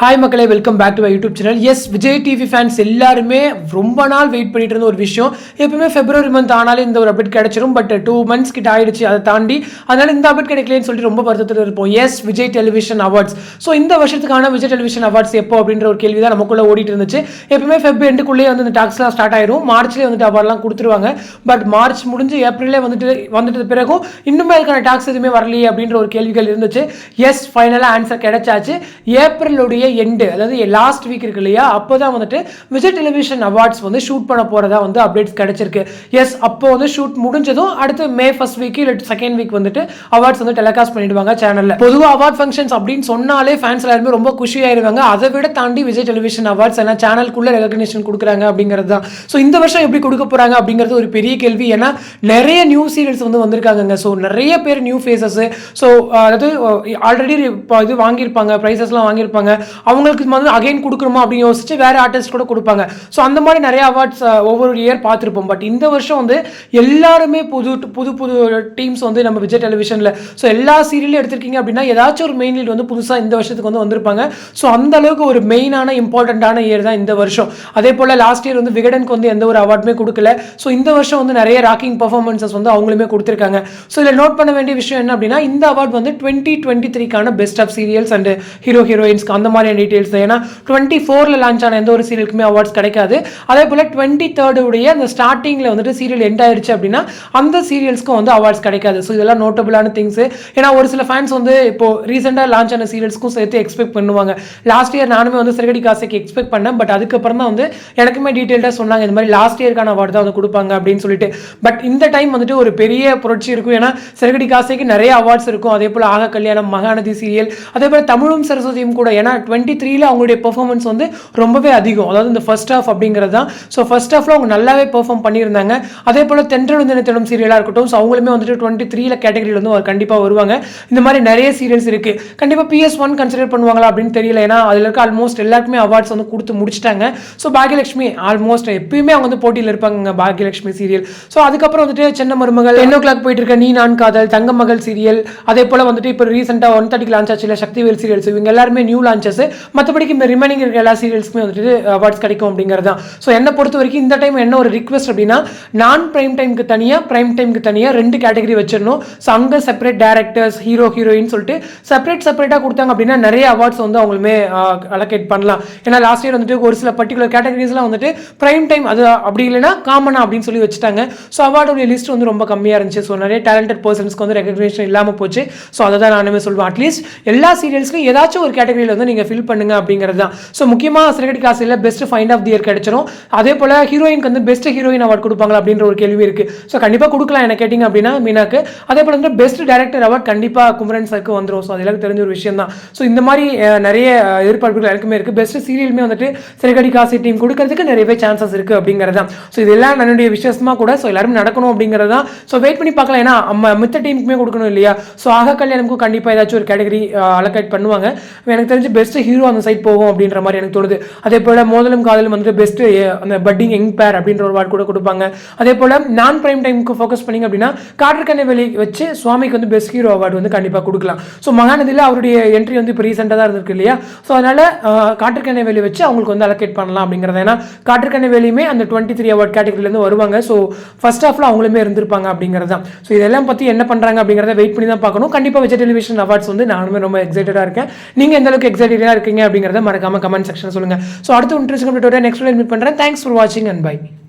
Hi மக்களே welcome back to YouTube channel S Vijay TV fans எல்லாருமே ரொம்ப நாள் வெயிட் பண்ணிட்டு இருந்த ஒரு விஷயம். எப்பவுமே பிப்ரவரி மந்த் ஆனாலே இந்த ஒரு அப்டேட் கிடைச்சிரும். பட் டூ மந்த்ஸ் கிட்ட ஆயிடுச்சு அதை தாண்டி அதனால இந்த அப்டேட் கிடைக்கலன்னு சொல்லிட்டு ரொம்ப வருத்தத்தில் இருப்போம். S Vijay television awards so இந்த வருஷத்துக்கான விஜய் டெலிவிஷன் அவார்ட்ஸ் எப்போ அப்படின்ற ஒரு கேள்வி தான் நமக்குள்ள ஓடிட்டு இருந்துச்சு. எப்பவுமே ஃபெப் எண்டுக்குள்ளேயே வந்து இந்த டாக்ஸ்லாம் ஸ்டார்ட் ஆயிரும். மார்ச்லேயே வந்துட்டு அவார்ட்லாம் கொடுத்துருவாங்க. பட் மார்ச் முடிஞ்சு ஏப்ரல்லே வந்துட்டு வந்துட்டு பிறகும் இன்னுமே அதுக்கான டாக்ஸ் எதுவுமே வரலையே அப்படின்ற ஒரு கேள்விகள் இருந்துச்சு. எஸ் ஃபைனலாக ஆன்சர் கிடைச்சாச்சு. ஏப்ரலுடைய எண்டு அதாவது லாஸ்ட் வீக் இருக்கு இல்லையா? அப்போ தான் வந்துட்டு விஜய் டெலிவிஷன் அவார்ட்ஸ் வந்து ஷூட் பண்ண போகிறதா வந்து அப்டேட்ஸ் கிடைச்சிருக்கு. எஸ் அப்போ வந்து ஷூட் முடிஞ்சதும் அடுத்து மே ஃபர்ஸ்ட் வீக் இல்லை செகண்ட் வீக் வந்துட்டு அவார்ட்ஸ் வந்து டெலிகாஸ்ட் பண்ணிடுவாங்க சேனலில் பொதுவாக அவார்ட் ஃபங்க்ஷன்ஸ் அப்படின்னு சொன்னாலே ஃபேன்ஸ் எல்லாருமே ரொம்ப குஷியாயிருவாங்க. அதை விட தாண்டி விஜய் டெலிவிஷன் அவார்ட்ஸ் ஏன்னா சேனலுக்குள்ள ரெகக்னேஷன் கொடுக்குறாங்க அப்படிங்கிறது தான். ஸோ இந்த வருஷம் எப்படி கொடுக்க போகிறாங்க அப்படிங்கிறது ஒரு பெரிய கேள்வி. ஏன்னா நிறைய நியூ சீரியல்ஸ் வந்து வந்திருக்காங்க ஸோ நிறைய பேர் நியூ ஃபேஸஸ் ஸோ அதாவது ஆல்ரெடி இப்போ இது வாங்கியிருப்பாங்க. ப்ரைஸஸ்லாம் வாங்கியிருப்பாங்க. அவங்களுக்கு வந்து அகைன் கொடுக்கணுமா அப்படின்னு யோசிச்சு வேற ஆர்டிஸ்ட் கூட கொடுப்பாங்க. ஸோ அந்த மாதிரி நிறைய அவார்ட்ஸ் ஒவ்வொரு இயர் பார்த்துருப்போம். பட் இந்த வருஷம் வந்து எல்லாருமே புது புது புது டீம்ஸ் வந்து நம்ம விஜய் டெலிவிஷனில் ஸோ எல்லா சீரியலும் எடுத்திருக்கீங்க அப்படின்னா ஏதாச்சும் ஒரு மெயின் லீட் வந்து புதுசாக இந்த வருஷத்துக்கு வந்து வந்திருப்பாங்க. ஸோ அந்த அளவுக்கு ஒரு மெயினான இம்பார்ட்டண்ட்டான இயர் தான் இந்த வருஷம். அதே போல் லாஸ்ட் இயர் வந்து விகடனுக்கு வந்து எந்த ஒரு அவார்டுமே கொடுக்கல. ஸோ இந்த வருஷம் வந்து நிறைய ராக்கிங் பர்ஃபார்மன்ஸஸ் வந்து அவங்களுமே கொடுத்துருக்காங்க. ஸோ இதில் நோட் பண்ண வேண்டிய விஷயம் என்ன அப்படின்னா இந்த அவார்ட் வந்து twenty twenty த்ரீக்கான best of serials and hero ஹீரோயின்ஸ்க்கு அந்த மாதிரி மாதிரியான டீட்டெயில்ஸ் ஏன்னா டுவெண்ட்டி ஃபோரில் லான்ச் ஆன எந்த ஒரு சீரியலுக்குமே அவார்ட்ஸ் கிடைக்காது. அதே போல் டுவெண்ட்டி தேர்டுடைய அந்த ஸ்டார்டிங்கில் வந்துட்டு சீரியல் எண்ட் ஆயிருச்சு அப்படின்னா அந்த சீரியல்ஸ்க்கும் வந்து அவார்ட்ஸ் கிடைக்காது. ஸோ இதெல்லாம் நோட்டபுளான திங்ஸ் ஏன்னா ஒரு சில ஃபேன்ஸ் வந்து இப்போ ரீசெண்டாக லான்ச் ஆன சீரியல்ஸ்க்கும் சேர்த்து எக்ஸ்பெக்ட் பண்ணுவாங்க. லாஸ்ட் இயர் நானுமே வந்து சிறகடி காசுக்கு எக்ஸ்பெக்ட் பண்ணேன். பட் அதுக்கப்புறம் தான் வந்து எனக்குமே டீட்டெயில்டாக சொன்னாங்க இந்த மாதிரி லாஸ்ட் இயர்க்கான அவார்டு தான் வந்து கொடுப்பாங்க அப்படின்னு சொல்லிட்டு. பட் இந்த டைம் வந்துட்டு ஒரு பெரிய புரட்சி இருக்கும். ஏன்னா சிறகடி காசைக்கு நிறைய அவார்ட்ஸ் இருக்கும். அதே போல் ஆக கல்யாணம் மகாநதி சீரியல் அதே போல் தமிழும் சரஸ்வதியும் கூட. ஏன்னா டுவெண்ட்டி டுவெண்ட்டி த்ரீல அவங்களுடைய பெர்ஃபார்மன்ஸ் வந்து ரொம்பவே அதிகம். அதாவது இந்த ஃபர்ஸ்ட் ஆஃப் அப்படிங்கிறது தான் ஸோ ஃபர்ஸ்ட் ஆஃப்ல அவங்க நல்லாவே பெர்ஃபார்ம் பண்ணியிருந்தாங்க. அதே போல் தென்றல் வந்து தினம் சீரியலாக இருக்கட்டும் ஸோ அவங்களுமே வந்துட்டு டுவெண்ட்டி த்ரீல கேட்டகரியில் வந்து கண்டிப்பாக வருவாங்க. இந்த மாதிரி நிறைய சீரியல்ஸ் இருக்கு. கண்டிப்பாக பிஎஸ் ஒன் கன்சிடர் பண்ணுவாங்களா அப்படின்னு தெரியல. ஏன்னா அதில் இருக்க ஆல்மோஸ்ட் எல்லாருக்குமே அவார்ட்ஸ் வந்து கொடுத்து முடிச்சிட்டாங்க. ஸோ பாக்யலட்சுமி ஆல்மோஸ்ட் எப்பயுமே அவங்க வந்து போட்டியில் இருப்பாங்க பாக்யலட்சுமி சீரியல் ஸோ அதுக்கப்புறம் வந்துட்டு சின்ன மருமகள் டென் ஓ கிளாக் போயிட்டு இருக்க நீ நான் காதல் தங்க மகள் சீரியல் அதே போல் வந்துட்டு இப்போ ரீசெண்டாக ஒன் தேர்ட்டிக்கு லான்ச் ஆச்சு இல்லை சக்திவேல் சீரியல்ஸ் இவங்க எல்லாருமே நியூ லான்ச்சஸ் மற்றபடிக்கு இந்த ரிமைனிங் இருக்க எல்லா சீரியல்ஸ்க்குமே வந்துட்டு uh, அவார்ட்ஸ் கிடைக்கும் அப்படிங்கிறது தான் ஸோ என்னை பொறுத்த வரைக்கும் இந்த டைம் என்ன ஒரு ரிக்வெஸ்ட் அப்படின்னா நான் பிரைம் டைமுக்கு தனியாக பிரைம் டைமுக்கு தனியாக ரெண்டு கேட்டகரி வச்சிடணும். ஸோ அங்கே செப்பரேட் டேரக்டர்ஸ் ஹீரோ ஹீரோயின் சொல்லிட்டு செப்பரேட் செப்பரேட்டாக கொடுத்தாங்க அப்படின்னா நிறைய அவார்ட்ஸ் வந்து அவங்களுமே uh, அலோகேட் பண்ணலாம். ஏன்னா லாஸ்ட் இயர் வந்துட்டு ஒரு சில பர்டிகுலர் கேட்டகரிஸ்லாம் வந்துட்டு பிரைம் டைம் அது அப்படி இல்லைன்னா காமனா அப்படின்னு சொல்லி வச்சுட்டாங்க. ஸோ அவார்டோடைய லிஸ்ட் வந்து ரொம்ப கம்மியாக இருந்துச்சு. ஸோ நிறைய டேலண்டட் பர்சன்ஸ்க்கு வந்து ரெகக்னேஷன் இல்லாமல் போச்சு. ஸோ அதை தான் நானுமே சொல்லுவேன் அட்லீஸ்ட் எல்லா சீரியல்ஸ்லையும் ஏதாச்சும் ஒரு கேட்டகரியில் வந்து நீங்கள் ஃபில் பண்ணுங்க அப்படிங்கிறது தான். ஸோ முக்கியமாக சிறகடி காசில் best find of the year கிடைச்சிரும். அதே போல் ஹீரோயினுக்கு வந்து பெஸ்ட் ஹீரோயின் அவார்ட் கொடுப்பாங்களா அப்படின்ற ஒரு கேள்வி இருக்கு. ஸோ கண்டிப்பாக கொடுக்கலாம் என்ன கேட்டிங்க அப்படின்னா மீனாக்கு. அதே போல் வந்து பெஸ்ட் டேரக்டர் அவார்ட் கண்டிப்பாக குமரன் சருக்கு வந்துடும் ஸோ அது எல்லாருக்கும் தெரிஞ்ச ஒரு விஷயம் தான். ஸோ இந்த மாதிரி நிறைய எதிர்பார்ப்புகள் எனக்குமே இருக்குது பெஸ்ட் சீரியலுமே வந்துட்டு சிறகடி காசி டீம் கொடுக்கறதுக்கு நிறையவே சான்சஸ் இருக்குது அப்படிங்கிறது தான். ஸோ இதெல்லாம் என்னுடைய விசேஷமாக கூட ஸோ எல்லாருமே நடக்கணும் அப்படிங்கிறது தான். ஸோ வெயிட் பண்ணி பார்க்கலாம். ஏன்னா நம்ம மித்த டீமுக்குமே கொடுக்கணும் இல்லையா? ஸோ ஆக கல்யாணமுக்கும் கண்டிப்பாக ஏதாச்சும் ஒரு கேட்டகரி அலோகேட் பண்ணுவாங்க. எனக்கு தெரிஞ்சு பெஸ்ட் ஹீரோ அந்த சைட் போகும் அப்படின்ற மாதிரி எனக்கு தோணுது. அதே போல் மோதலும் காதலும் வந்துட்டு பெஸ்ட்டு eh, அந்த பட்டிங் யங் பேர் அப்படின்ற ஒரு வார்டு கூட கொடுப்பாங்க. அதே போல் நான் பிரைம் டைமுக்கு ஃபோக்கஸ் பண்ணிங்க அப்படின்னா காற்றுக்கண்ணை வெளி வச்சு சுவாமிக்கு வந்து பெஸ்ட் ஹீரோ அவார்டு வந்து கண்டிப்பாக கொடுக்கலாம். ஸோ மகாநதியில் அவருடைய என்ட்ரி வந்து இப்போ ரீசெண்டாக தான் இருந்திருக்கு இல்லையா? ஸோ அதனால் காற்றுக்கண்ணை வெளி வச்சு அவங்களுக்கு வந்து அலோகேட் பண்ணலாம் அப்படிங்கிறது. ஏன்னா காற்றுக்கண்ணை வெளியுமே அந்த டுவெண்ட்டி த்ரீ அவார்ட் கேட்டகரியிலேருந்து வருவாங்க. ஸோ ஃபர்ஸ்ட் ஆஃப்ல அவங்களுமே இருந்திருப்பாங்க அப்படிங்கிறது. தான் ஸோ இதெல்லாம் பற்றி என்ன பண்ணுறாங்க அப்படிங்கிறத வெயிட் பண்ணி தான் பார்க்கணும். கண்டிப்பாக விஜய் டெலிவிஷன் அவார்ட்ஸ் வந்து நானுமே ரொம்ப எக்ஸைட்டடாக இருக்கேன். நீங்கள் எந்த அளவுக்கு எக்ஸைட்டடாக இருக்கீங்க அப்படிங்கிறத மறக்காம கமெண்ட் செக்ஷன் சொல்லுங்கள் ஸோ அடுத்த இன்ட்ரெஸ்ட் நெக்ஸ்ட் மீட் பண்ணுறேன் தேங்க்ஸ் ஃபார் வாட்சிங் அண்ட் பை